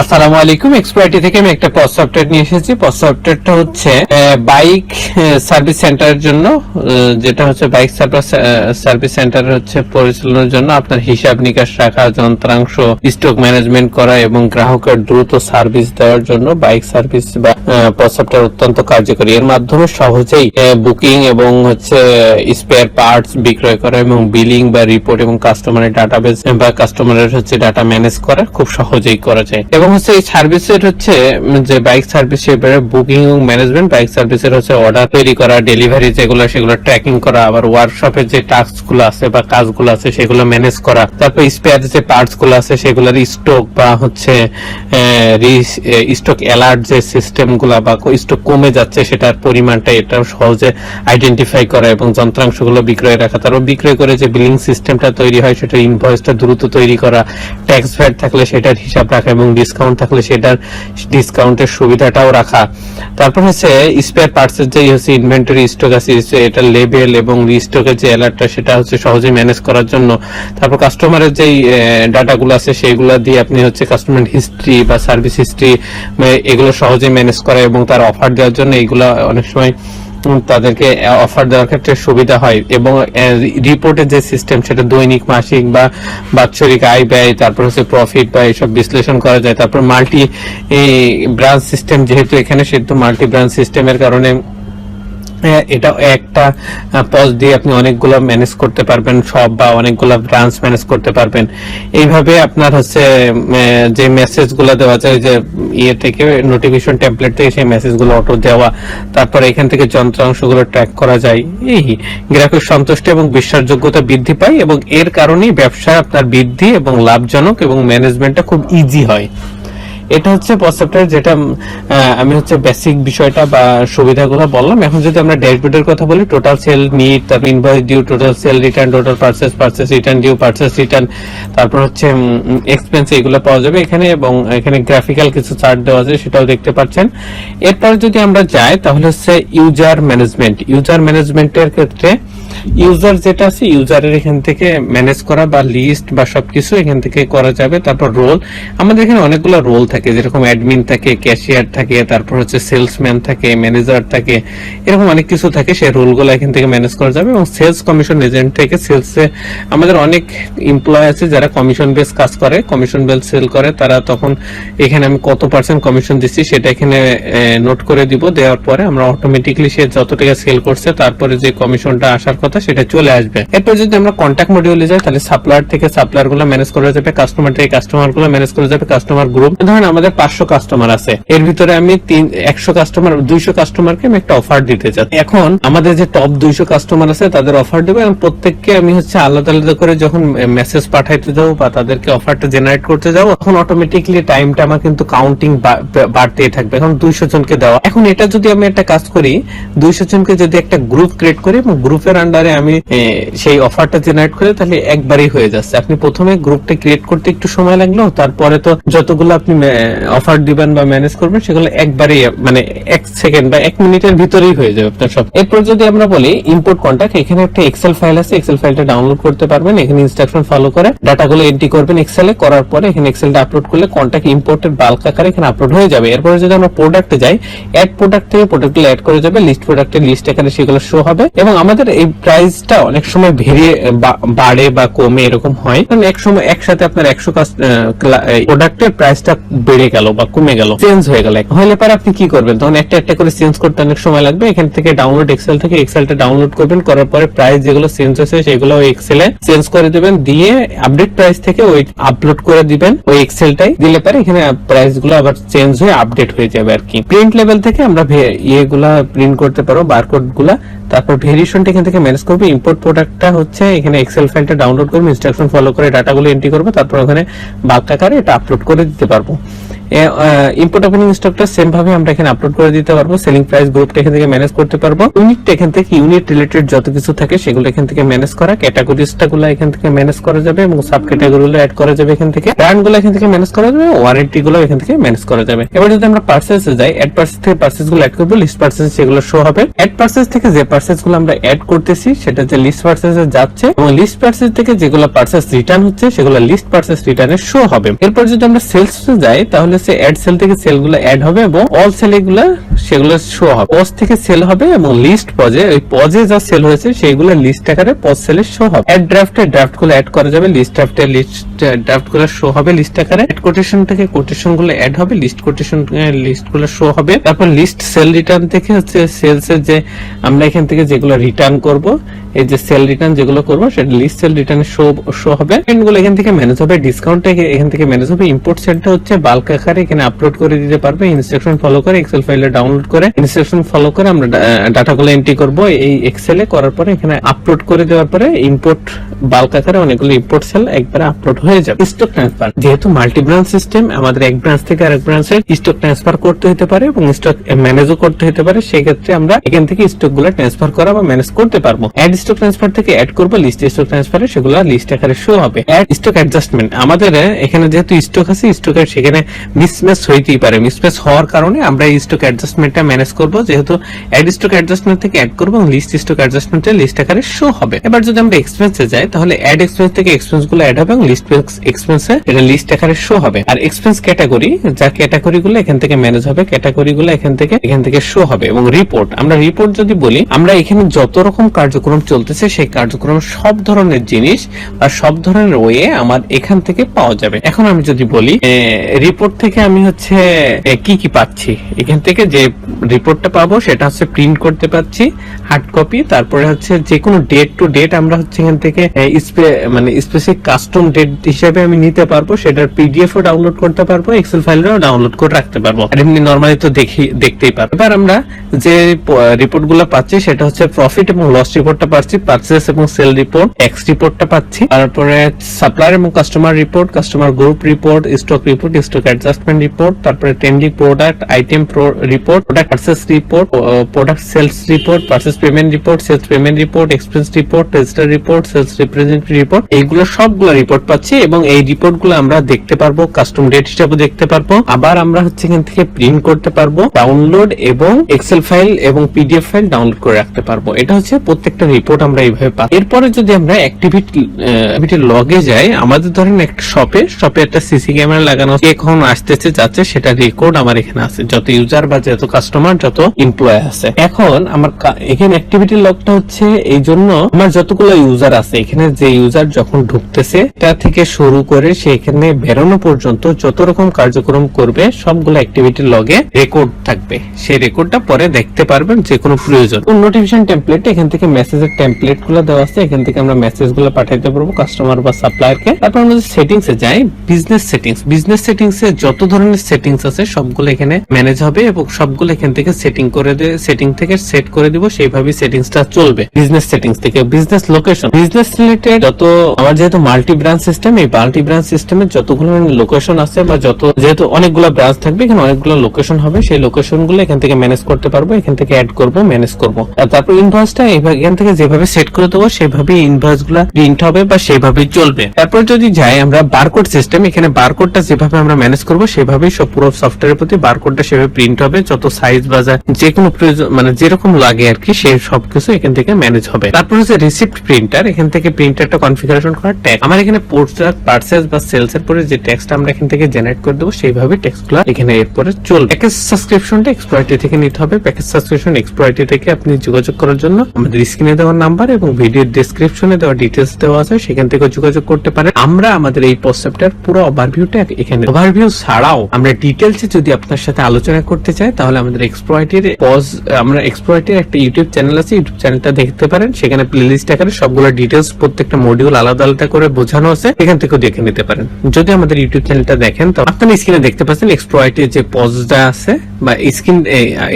আসসালামু আলাইকুম এক্সপার্টি থেকে আমি একটা পজ সফটওয়্যার নিয়ে এসেছি। পজ সফটওয়্যারটা হচ্ছে বাইক সার্ভিস সেন্টারের জন্য যেটা হচ্ছে বাইক সার্ভিস সেন্টার হচ্ছে পরিচালনার জন্য আপনার হিসাব নিকাশ রাখা, যন্ত্রাংশ স্টক ম্যানেজমেন্ট করা এবং গ্রাহকের দ্রুত সার্ভিস দেওয়ার জন্য বাইক সার্ভিস বা পজ সফটওয়্যার অত্যন্ত কার্যকরী। এর মাধ্যমে সহজেই বুকিং এবং হচ্ছে স্পেয়ার পার্টস বিক্রয় করা এবং বিলিং বা রিপোর্ট এবং কাস্টমারের ডাটাবেস বা কাস্টমারের হচ্ছে ডাটা ম্যানেজ করা খুব সহজেই করা যায়। এবং হচ্ছে এই সার্ভিসের হচ্ছে যে বাইক সার্ভিস এবারে বুকিং এবং ম্যানেজমেন্ট বাইক সার্ভিসের হচ্ছে অর্ডার তৈরি করা ডেলিভারি যেগুলো, সেগুলো ট্র্যাকিং করা, আবার ওয়ার্কশপের যে টাস্কগুলো আছে বা কাজগুলো আছে, সেগুলো ম্যানেজ করা, তারপর স্পেয়ার যে পার্টসগুলো আছে, সেগুলোর স্টক বা হচ্ছে স্টক অ্যালার্ট যে সিস্টেমগুলা বা স্টক কমে যাচ্ছে, সেটার পরিমাণটা এটাও সহজে আইডেন্টিফাই করা এবং যন্ত্রাংশগুলো বিক্রয় রাখা, তারপর বিক্রয় করে যে বিলিং সিস্টেমটা তৈরি হয়, সেটা ইনভয়েসটা দ্রুত তৈরি করা ট্যাক্স ভ্যাট থাকলে সেটার হিসাব রাখা এবং ডিসকাউন্ট থাকলে সেটার ডিসকাউন্টের সুবিধাটাও রাখা। তারপর হচ্ছে স্পেয়ার পার্টসের যে হচ্ছে ইনভেন্টরি স্টক আছে এটার লেভেল এবং রিস্টকের যে অ্যালার্টটা সেটা হচ্ছে সহজে ম্যানেজ করার জন্য। তারপর কাস্টমারের যেই ডাটাগুলো আছে, সেগুলো দিয়ে আপনি হচ্ছে কাস্টমার হিস্ট্রি বা সার্ভিস হিস্ট্রি এগুলো সহজে ম্যানেজ করা এবং তার অফার দেওয়ার জন্য এগুলো অনেক সময় তাদেরকে অফার দেওয়ার ক্ষেত্রে সুবিধা হয় এবং রিপোর্টের যে সিস্টেম সেটা দৈনিক, মাসিক বা বাৎসরিক আয় ব্যয়, তারপর হচ্ছে প্রফিট বা এইসব বিশ্লেষণ করা যায়। তারপর মাল্টি ব্রাঞ্চ সিস্টেম যেহেতু এখানে, সেহেতু মাল্টি ব্রাঞ্চ সিস্টেমের কারণে এটা একটা পজ দিয়ে আপনি অনেকগুলো ম্যানেজ করতে পারবেন সব বা অনেকগুলো ব্রাঞ্চ ম্যানেজ করতে পারবেন। এইভাবে আপনার হচ্ছে যে মেসেজগুলো দেওয়া যায়, যে ইয়ে থেকে নোটিফিকেশন টেমপ্লেট থেকে সেই মেসেজগুলো অটো দেওয়া, তারপর এখান থেকে যন্ত্রাংশগুলো ট্র্যাক করা যায়, এই গ্রাহকের সন্তুষ্টি এবং বিশ্বাসযোগ্যতা বৃদ্ধি পায় এবং এর কারণেই ব্যবসা আপনার বৃদ্ধি এবং লাভজনক এবং ম্যানেজমেন্টটা খুব ইজি হয়। এটা হচ্ছে পসেপ্টের যেটা আমি হচ্ছে বেসিক বিষয়টা বা সুবিধাগুলো বললাম। এখন যদি আমরা ড্যাশবোর্ডের কথা বলি টোটাল সেল নিড তারপর invoice due total sale return total purchase purchase return due purchase return তারপর হচ্ছে এক্সপেন্স এগুলো পাওয়া যাবে এখানে এবং এখানে গ্রাফিক্যাল কিছু চার্ট দেওয়া আছে, সেটাও দেখতে পাচ্ছেন। এরপর যদি আমরা যাই, তাহলে হচ্ছে ইউজার ম্যানেজমেন্ট ইউজার ম্যানেজমেন্টের ক্ষেত্রে ইউজার যেটা আছে ইউজারের এখান থেকে ম্যানেজ করা বা লিস্ট বা সবকিছু এখান থেকে করা যাবে। তারপর রোল আমাদের এখানে অনেকগুলো রোল থাকে। যেরকম অ্যাডমিন থাকে ক্যাশিয়ার থাকে, তারপর হচ্ছে সেলসম্যান থাকে ম্যানেজার থাকে, এরকম অনেক কিছু থাকে। সেই রোলগুলো এখান থেকে ম্যানেজ করা যাবে এবং সেলস কমিশন এজেন্ট থেকে সেলসে আমাদের অনেক এমপ্লয় আছে যারা কমিশন বেস কাজ করে। কমিশন বেস সেল করে। তারা তখন এখানে আমি কত পার্সেন্ট কমিশন দিচ্ছি সেটা এখানে নোট করে দিব। দেওয়ার পরে আমরা অটোমেটিকলি সে যত টাকা সেল করছে, তারপরে যে কমিশনটা আসার কথা সেটা চলে আসবে। এরপর যদি আমরা কন্ট্যাক্ট মডিউলে যাই, তাহলে সাপ্লায়ার থেকে সাপ্লায়ারগুলো ম্যানেজ করা যাবে কাস্টমার থেকে কাস্টমারগুলো ম্যানেজ করা যাবে কাস্টমার গ্রুপ ধরেন আমাদের পাঁচশো কাস্টমার আছে। এর ভিতরে আমি তিন, একশো কাস্টমার দুইশো কাস্টমারকে আমি একটা অফার দিতে চাই। এখন আমাদের যে টপ দুইশো কাস্টমার আছে, তাদের অফার দেবো এবং প্রত্যেককে আমি হচ্ছে আলাদা আলাদা করে যখন মেসেজ পাঠাইতে যাব বা তাদেরকে অফারটা জেনারেট করতে যাব, তখন অটোমেটিকলি টাইমটা আমার কিন্তু কাউন্টিং বাড়তেই থাকবে। এখন দুইশো জনকে দেওয়া। এখন এটা যদি আমি একটা কাজ করি, দুইশো জনকে যদি একটা গ্রুপ ক্রিয়েট করি, এবং গ্রুপের আমি সেই অফারটা জেনারেট করি তাহলে একবারই হয়ে যাচ্ছে। আপনি প্রথমে গ্রুপটা ক্রিয়েট করতে একটু সময় লাগল, তারপরে তো যতগুলো আপনি অফার দিবেন বা ম্যানেজ করবেন, সেগুলো একবারই মানে এক সেকেন্ড বা এক মিনিটের ভিতরেই হয়ে যাবে আপনার সব। এরপর যদি আমরা বলি ইম্পোর্ট কন্ট্যাক্ট এখানে একটা এক্সেল ফাইল আছে এক্সেল ফাইলটা ডাউনলোড করতে পারবেন, এখানে ইনস্ট্রাকশন ফলো করে ডাটাগুলো এন্ট্রি করবেন এক্সেলে করার পরে এখানে এক্সেলটা আপলোড করলে কন্ট্যাক্ট ইম্পোর্টের বাল্ক আকারে এখানে আপলোড হয়ে যাবে। এরপরে যদি আমরা প্রোডাক্টে যাই অ্যাড প্রোডাক্ট থেকে প্রোডাক্টগুলো অ্যাড করে যাবে লিস্ট প্রোডাক্টের লিস্ট এখানে সেগুলো শো হবে। এবং আমাদের এই প্রাইসটা অনেক সময় ভেরিয়ে বাড়ে বা কমে এরকম হয়। কারণ এক সময় একসাথে আপনার একশো প্রোডাক্টের প্রাইসটা বেড়ে গেল বা কমে গেল চেঞ্জ হয়ে গেল। হলে পরে আপনি কি করবেন? তখন একটা একটা করে চেঞ্জ করতে অনেক সময় লাগবে। এখান থেকে ডাউনলোড এক্সেল থেকে এক্সেলটা ডাউনলোড করবেন। করার পরে প্রাইস যেগুলো চেঞ্জ হয়েছে সেগুলো ওই এক্সেলে চেঞ্জ করে দেবেন। দিয়ে আপডেট প্রাইস থেকে ওই আপলোড করে দিবেন ওই এক্সেলটাই দিলে পরে এখানে প্রাইসগুলো আবার চেঞ্জ হয়ে আপডেট হয়ে যাবে আর কি। প্রিন্ট লেভেল থেকে আমরা ভে- ইয়েগুলা প্রিন্ট করতে পারব বারকোডগুলা। তারপর ভেরিয়েশনটা এখান থেকে ম্যানেজ করব। ইম্পোর্ট প্রোডাক্টটা হচ্ছে এখানে এক্সেল ফাইলটা ডাউনলোড করব ইনস্ট্রাকশন ফলো করে ডাটাগুলো এন্ট্রি করব, তারপর ওখানে বাক আকারে এটা আপলোড করে দিতে পারব। ইম্পোর্ট ওপেনিং স্টকটা সেম ভাবে আমরা এখানে আপলোড করে দিতে পারব সেলিং প্রাইস গ্রুপটা এখান থেকে ম্যানেজ করতে পারব। ইউনিটটা এখান থেকে ইউনিট রিলেটেড যত কিছু থাকে সেগুলো এখান থেকে ম্যানেজ করা ক্যাটাগরিজটা গুলো এখান থেকে ম্যানেজ করা যাবে এবং সাব ক্যাটাগরি গুলো অ্যাড করা যাবে এখান থেকে। ব্র্যান্ডগুলো এখান থেকে ম্যানেজ করা যাবে ওয়ারেন্টি গুলো এখান থেকে ম্যানেজ করা যাবে। এবার যদি আমরা পার্সেস যাই অ্যাড পার্সেস থেকে পার্সেসগুলো অ্যাড করব লিস্ট পার্সেস সেগুলো শো হবে। অ্যাড পার্সেস থেকে যে পার্সেস পার্সেসগুলো আমরা অ্যাড করতেছি, সেটা হচ্ছে লিস্ট পার্সেসে যাচ্ছে, এবং লিস্ট পার্সেস থেকে যেগুলো পার্সেস রিটার্ন হচ্ছে, সেগুলো লিস্ট পার্সেস রিটার্নে শো হবে। এরপর যদি আমরা সেলস যাই, তাহলে সে অ্যাড সেল থেকে সেলগুলো অ্যাড হবে, এবং অল সেল এগুলো সেগুলো শো হবে। পজ থেকে সেল হবে, এবং লিস্ট পজে ওই পজে যা সেল হয়েছে সেগুলো লিস্ট আকারে পজ সেলে শো হবে। অ্যাড ড্রাফটে ড্রাফটগুলো অ্যাড করা যাবে লিস্ট ড্রাফটে লিস্ট ড্রাফটগুলো শো হবে লিস্ট আকারে। অ্যাড কোটেশন থেকে কোটেশনগুলো অ্যাড হবে লিস্ট কোটেশন লিস্টগুলো শো হবে। তারপর লিস্ট সেল রিটার্ন থেকে হচ্ছে সেলস এর যে আমরা এখান থেকে যেগুলো রিটার্ন করব, এই যে সেল রিটার্ন যেগুলো করব, সেটা list sale return show show হবে। গুলো এখান থেকে ম্যানেজ হবে ডিসকাউন্ট এখান থেকে ম্যানেজ হবে। ইম্পোর্ট সেলটা হচ্ছে বাল্ক আকারে এখানে আপলোড করে দিতে পারবে ইনস্ট্রাকশন ফলো করে এক্সেল ফাইলে ডাউনলোড করে। ইনস্ট্রাকশন ফলো করে আমরা ডাটাগুলো এন্ট্রি করব। এই এক্সেলে করার পরে এখানে আপলোড করে দেওয়ার পরে ইম্পোর্ট বাল্ক আকারে অনেকগুলো ইম্পোর্ট সেল একবারে আপলোড হয়ে যাবে। স্টক ট্রান্সফার যেহেতু মাল্টি ব্রাঞ্চ সিস্টেম আমাদের এক ব্রাঞ্চ থেকে আরেক ব্রাঞ্চে স্টক ট্রান্সফার করতে হতে পারে এবং স্টক ম্যানেজও করতে হতে পারে সেই ক্ষেত্রে আমরা এখান থেকে স্টকগুলো ট্রান্সফার করা বা ম্যানেজ করতে পারব। অ্যাড স্টক ট্রান্সফার থেকে অ্যাড করব লিস্ট স্টক ট্রান্সফারে সেগুলো লিস্ট আকারে শো হবে। অ্যাড স্টক অ্যাডজাস্টমেন্ট আমাদের এখানে যেহেতু স্টক আছে স্টকের সেখানে মিসম্যাচ হইতেই পারে। মিসম্যাচ হওয়ার কারণে আমরা এই স্টক অ্যাডজাস্টমেন্টটা ম্যানেজ করব, যেহেতু অ্যাড স্টক অ্যাডজাস্টমেন্ট থেকে অ্যাড করব এবং লিস্ট স্টক অ্যাডজাস্টমেন্টে লিস্ট আকারে শো হবে। এবার যদি আমরা এক্সপেন্সে যাই, তাহলে অ্যাড এক্সপেন্স থেকে এক্সপেন্সগুলো অ্যাড হবে এবং লিস্ট এক্সপেন্সে এটা লিস্ট আকারে শো হবে। আর এক্সপেন্স ক্যাটাগরি যা ক্যাটাগরি গুলো এখান থেকে ম্যানেজ হবে ক্যাটাগরি গুলো এখান থেকে এখান থেকে শো হবে এবং রিপোর্ট আমরা রিপোর্ট যদি বলি আমরা এখানে যত রকম কার্যক্রম চলতেছে, সেই কার্যক্রম সব ধরনের জিনিস বা সব ধরনের ওয়ে আমার এখান থেকে পাওয়া যাবে। এখন আমি যদি বলি রিপোর্ট থেকে আমি হচ্ছে কি কি পাচ্ছি? এখান থেকে যে রিপোর্টটা পাবো, সেটা হচ্ছে প্রিন্ট করতে পাচ্ছি। হার্ড কপি তারপরে হচ্ছে যে কোনো ডেট টু ডেট আমরা হচ্ছে এখান থেকে মানে স্পেসিফিক কাস্টম ডেট হিসেবে আমি নিতে পারব, সেটার পিডিএফ ও ডাউনলোড করতে পারব এক্সেল ফাইলেও ডাউনলোড করে রাখতে পারব। আর এমনি নর্মালি তো দেখি, দেখতেই পারব। এবার আমরা যে রিপোর্টগুলো পাচ্ছি, সেটা হচ্ছে প্রফিট এবং লস রিপোর্টটা পাচ্ছি পার্চেস এবং সেল রিপোর্ট এক্স রিপোর্টটা পাচ্ছি। তারপরে সাপ্লায়ার এবং customer report customer group report stock report stock adjustment report তারপরে trending product item report product purchase report product sales report purchase payment report sales payment report expense report register report sales representative report এইগুলো সবগুলো report পাচ্ছি এবং এই রিপোর্টগুলো আমরা দেখতে পারব কাস্টম ডেট হিসাবে দেখতে পারব। আবার আমরা হচ্ছে এখান থেকে প্রিন্ট করতে পারব ডাউনলোড এবং এক্সেল ফাইল এবং পিডিএফ ফাইল ডাউনলোড করে রাখতে পারব। এটা হচ্ছে প্রত্যেকটা রিপোর্ট আমরা এইভাবে পাই এরপরে যদি আমরা অ্যাক্টিভিটি লগে যাই, আমাদের ধরেন একটা শপে শপে একটা সিসি ক্যামেরা লাগানো। এখন আসতেছে, যাচ্ছে, সেটা রেকর্ড আমার এখানে আছে। যত ইউজার বা যত কাস্টমার যত এমপ্লয় আছে। এখন আমার এখানে অ্যাক্টিভিটি লগটা হচ্ছে এই জন্য আমার যতগুলো ইউজার আছে, এখানে যে ইউজার যখন ঢুকতেছে তা থেকে শুরু করে সে এখানে বেরোনো পর্যন্ত যত রকম কার্যক্রম করবে, সবগুলো অ্যাক্টিভিটি লগে রেকর্ড থাকবে। সেই রেকর্ডটা পরে দেখতে পারবেন যে কোনো প্রয়োজন নোটিফিকেশন টেমপ্লেট এখান থেকে মেসেজের টেমপ্লেটগুলো দেওয়া আছে, এখান থেকে আমরা মেসেজগুলো পাঠাইতে পারব কাস্টমার বা সাপ্লায়ার কে তারপর আমরা সেটিংস এ যাই বিজনেস সেটিংস বিজনেস সেটিংস এ যত ধরনের সেটিংস আছে, সবগুলো এখানে ম্যানেজ হবে এবং সবগুলো এখান থেকে সেটিং করে সেটিং থেকে সেট করে দিব, সেইভাবে সেটিংসটা চলবে। বিজনেস সেটিংস থেকে বিজনেস লোকেশন বিজনেস রিলেটেড যত আমার যেহেতু মাল্টি ব্রাঞ্চ সিস্টেম এই মাল্টি ব্রাঞ্চ সিস্টেমে যতগুলো লোকেশন আছে বা যত যেহেতু অনেকগুলো ব্রাঞ্চ থাকবে, এখানে অনেকগুলো লোকেশন হবে। সেই লোকেশনগুলো এখান থেকে ম্যানেজ করতে পারব, এখান থেকে অ্যাড করব ম্যানেজ করব। তারপর ইনভয়েসটা এখান থেকে যেভাবে সেট করে দেবো সেভাবে ইনভয়েসগুলা প্রিন্ট হবে বা সেভাবেই চলবে। তারপর যদি যাই আমরা বারকোড সিস্টেম এখানে বারকোডটা যেভাবে আমরা ম্যানেজ করব, সেভাবেই সব পুরো সফটওয়্যারের প্রতি বারকোডটা সেভাবে প্রিন্ট হবে। যত সাইজ বা যা- যে কোনো প্রয়োজন মানে যেরকম লাগে আর কি সেই সবকিছু এখান থেকে ম্যানেজ হবে। তারপর হচ্ছে রিসিপ্ট প্রিন্টার এখান থেকে প্রিন্টারটা কনফিগারেশন করার ট্যাগ আমার এখানে প্রোডাক্ট পার্সেস বা সেলস এর পরে যে ট্যাক্সটা আমরা এখান থেকে জেনারেট করে দেবো, সেইভাবে ট্যাক্সগুলো এখানে এরপরে চলবে। প্যাকেজ সাবস্ক্রিপশনটা এক্সপ্লয়টি থেকে নিতে হবে। প্যাকেজ সাবস্ক্রিপশন এক্সপ্লয়টি থেকে আপনি যোগাযোগ করার জন্য আমাদের স্ক্রিনে দেওয়ার নাম্বার এবং ভিডিওর ডেসক্রিপশনে দেওয়া ডিটেলস দেওয়া আছে, সেখান থেকে যোগাযোগ করতে পারেন। আমরা আমাদের এই পোস্টটার পুরো ওভারভিউটা এখানে ওভারভিউ ছাড়াও আমরা ডিটেলসে যদি আপনার সাথে আলোচনা করতে চাই, তাহলে আমাদের এক্সপ্লয়টির পজ আমরা এক্সপ্লয়টির একটা ইউটিউব চ্যানেল আছে ইউটিউব চ্যানেলটা দেখতে পারেন। সেখানে প্লেলিস্ট আকারে সবগুলো ডিটেলস প্রত্যেকটা মডিউল আলাদা আলাদা করে বোঝানো আছে, এখান থেকেও দেখে নিতে পারেন। যদি আমাদের ইউটিউব চ্যানেলটা দেখেন, তো আপনার স্ক্রিনে দেখতে পাচ্ছেন এক্সপ্লয়টির যে পজটা আছে, বা স্ক্রিন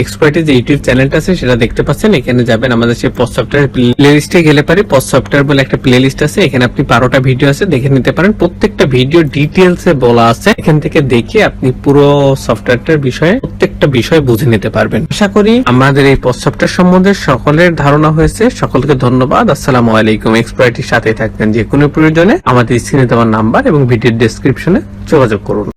এক্সপ্লয়টির যে ইউটিউব চ্যানেলটা আছে, সেটা দেখতে পাচ্ছেন। এখানে যাবেন আমাদের সেই পজ সফটওয়্যার প্লে লিস্টে গেলে পারে। পজ সফটওয়্যার বলে একটা প্লে লিস্ট আছে, এখানে আপনি বারোটা ভিডিও আছে, দেখে নিতে পারেন। প্রত্যেকটা ভিডিও ডিটেলস বলা আছে। এখান থেকে দেখে আপনি পুরো সফটওয়্যারটার বিষয়ে প্রত্যেকটা বিষয় বুঝে নিতে পারবেন। আশা করি আমাদের এই প্রস্তাবটা সম্বন্ধে সকলের ধারণা হয়েছে। সকলকে ধন্যবাদ। আসসালাম আলাইকুম। এক্সপার্টির সাথে থাকবেন যে কোনো প্রয়োজনে আমাদের স্ক্রিনে দেওয়ার নাম্বার এবং ভিডিওর ডেসক্রিপশনে যোগাযোগ করুন।